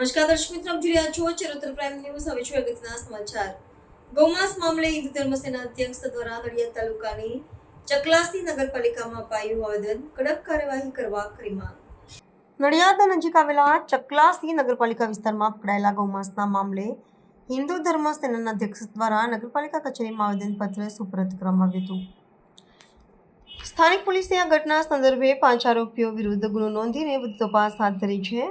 નમસ્કાર દર્શક મિત્રો, આપ જોઈ રહ્યા છો ચરોતર પ્રાઇમ ન્યૂઝ. હવે જોઈએ અગત્યના સમાચાર. ગૌમાંસ મામલે હિન્દુ ધર્મ સેના અધ્યક્ષ દ્વારા નડિયાદ તાલુકાની ચકલાસી નગરપાલિકામાં અપાયું આવેદન. કડક કાર્યવાહી કરવા કરી માંગ. નડિયાદ નજીક આવેલા ચકલાસી નગરપાલિકા વિસ્તારમાં પકડાયેલા ગૌમાંસના મામલે હિન્દુ ધર્મ સેનાના અધ્યક્ષ દ્વારા નગરપાલિકા કચેરીમાં આવેદનપત્ર સુપરત કરવામાં આવ્યું હતું. સ્થાનિક પોલીસે આ ઘટના સંદર્ભે પાંચ આરોપીઓ વિરુદ્ધ ગુનો નોંધીને વધુ તપાસ હાથ ધરી છે.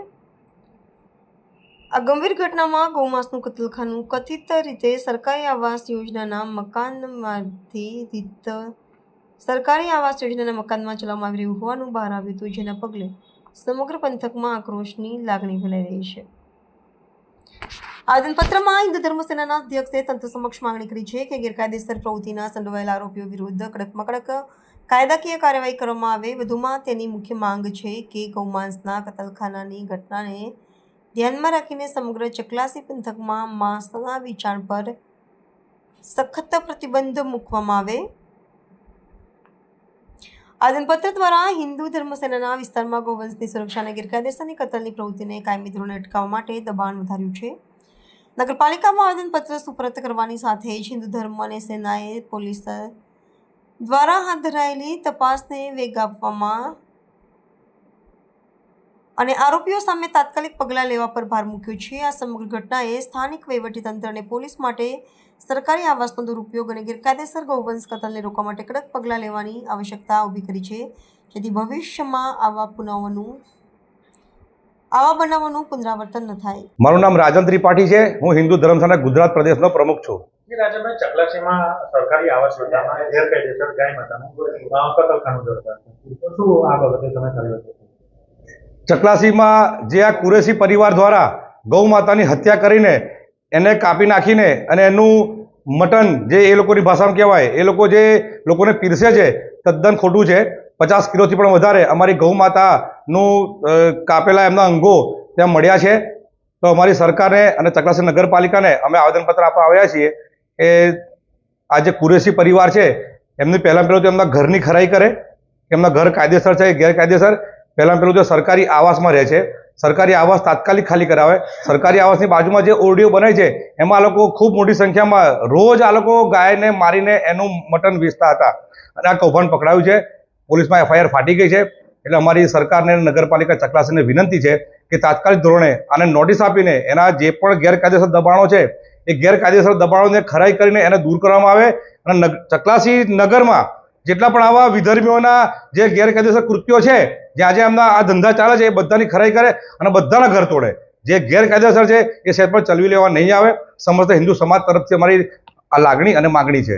આ ગંભીર ઘટનામાં ગૌમાંસનું કતલખાનું કથિત રીતે સરકારી આવાસ યોજનાના મકાનમાંથી સરકારી આવાસ યોજનાના મકાનમાં ચલાવવામાં આવી રહ્યું હોવાનું બહાર આવ્યું હતું, જેના પગલે સમગ્ર પંથકમાં આક્રોશની લાગણી ફેલાઈ રહી છે. આવેદનપત્રમાં હિન્દુ ધર્મ સેનાના અધ્યક્ષે તંત્ર સમક્ષ માંગણી કરી છે કે ગેરકાયદેસર પ્રવૃત્તિના સંડોવાયેલા આરોપીઓ વિરુદ્ધ કડકમાં કડક કાયદાકીય કાર્યવાહી કરવામાં આવે. વધુમાં તેની મુખ્ય માંગ છે કે ગૌમાંસના કતલખાનાની ઘટનાને ધ્યાનમાં રાખીને સમગ્ર ચકલાસી પંથકમાં માંસના વેચાણ પર સખત પ્રતિબંધ મૂકવામાં આવે. આદનપત્ર દ્વારા હિન્દુ ધર્મ સેનાના વિસ્તારમાં ગોવંશની સુરક્ષા અને ગેરકાયદેસરની કતલની પ્રવૃત્તિને કાયમી ધોરણે અટકાવવા માટે દબાણ વધાર્યું છે. નગરપાલિકામાં આવેદનપત્ર સુપરત કરવાની સાથે જ હિન્દુ ધર્મ અને સેનાએ પોલીસ દ્વારા હાથ ધરાયેલી તપાસને વેગ આપવામાં અને આરોપીઓ સામે તાત્કાલિક પગલાં લેવા પર ભાર મૂક્યો છે. આ સમગ્ર ઘટનાએ સ્થાનિક વહીવટીતંત્ર અને પોલીસ માટે સરકારી આવાસનો દુરુપયોગ અને ગેરકાયદેસર ગૌવંશ કતલને રોકવા માટે કડક પગલાં લેવાની આવશ્યકતા ઊભી કરી છે. જેથી ભવિષ્યમાં આવા પુનાવોનું આવા બનાવોનું પુનરાવર્તન ન થાય. મારું નામ રાજન ત્રિપાઠી છે. હું હિન્દુ ધર્મશાળા ગુજરાત પ્રદેશનો પ્રમુખ છું. રાજ્યમાં ચકલાસીમાં સરકારી આવાસ યોજનામાં ગેરકાયદેસર ગાય માતાનું કતલખાનું જોડતા શું આ બાબતે તમે કર્યું હતું ચકલાસીમાં જે આ કુરેશી પરિવાર દ્વારા ગૌ માતાની હત્યા કરીને એને કાપી નાખીને અને એનું મટન જે એ લોકોની ભાષામાં કહેવાય, એ લોકો જે લોકોને પીરસે છે, તદ્દન ખોટું છે. પચાસ કિલોથી પણ વધારે અમારી ગૌ માતાનું કાપેલા એમના અંગો ત્યાં મળ્યા છે. તો અમારી સરકારને અને ચકલાસી નગરપાલિકાને અમે આવેદનપત્ર આપવા આવ્યા છીએ એ આ જે કુરેશી પરિવાર છે, એમની પહેલાં પહેલું તો એમના ઘરની ખરાઈ કરે, એમના ઘર કાયદેસર છે, ગેરકાયદેસર. પહેલાં પહેલું તો સરકારી આવાસમાં રહે છે. સરકારી આવાસ તાત્કાલિક ખાલી કરાવે. સરકારી આવાસની બાજુમાં જે ઓરડીઓ બને છે, એમાં આ લોકો ખૂબ મોટી સંખ્યામાં રોજ આ લોકો ગાયને મારીને એનું મટન વેચતા હતા. અને આ કૌભાંડ પકડાયું છે. પોલીસમાં એફઆઈઆર ફાટી ગઈ છે. એટલે અમારી સરકારને નગરપાલિકા ચકલાસીને વિનંતી છે કે તાત્કાલિક ધોરણે આને નોટિસ આપીને એના જે પણ ગેરકાયદેસર દબાણો છે, એ ગેરકાયદેસર દબાણોને ખરાઈ કરીને એને દૂર કરવામાં આવે. અને ચકલાસી નગરમાં જેટલા પણ આવા વિધર્મીઓના જે ગેરકાયદેસર કૃત્યો છે, જે આજે એમના આ ધંધા ચાલે છે, એ બધાની ખરાઈ કરે અને બધાના ઘર તોડે. જે ગેરકાયદેસર છે, એ શહેર પણ ચલવી લેવા નહીં આવે. સમસ્ત હિન્દુ સમાજ તરફથી અમારી આ લાગણી અને માગણી છે.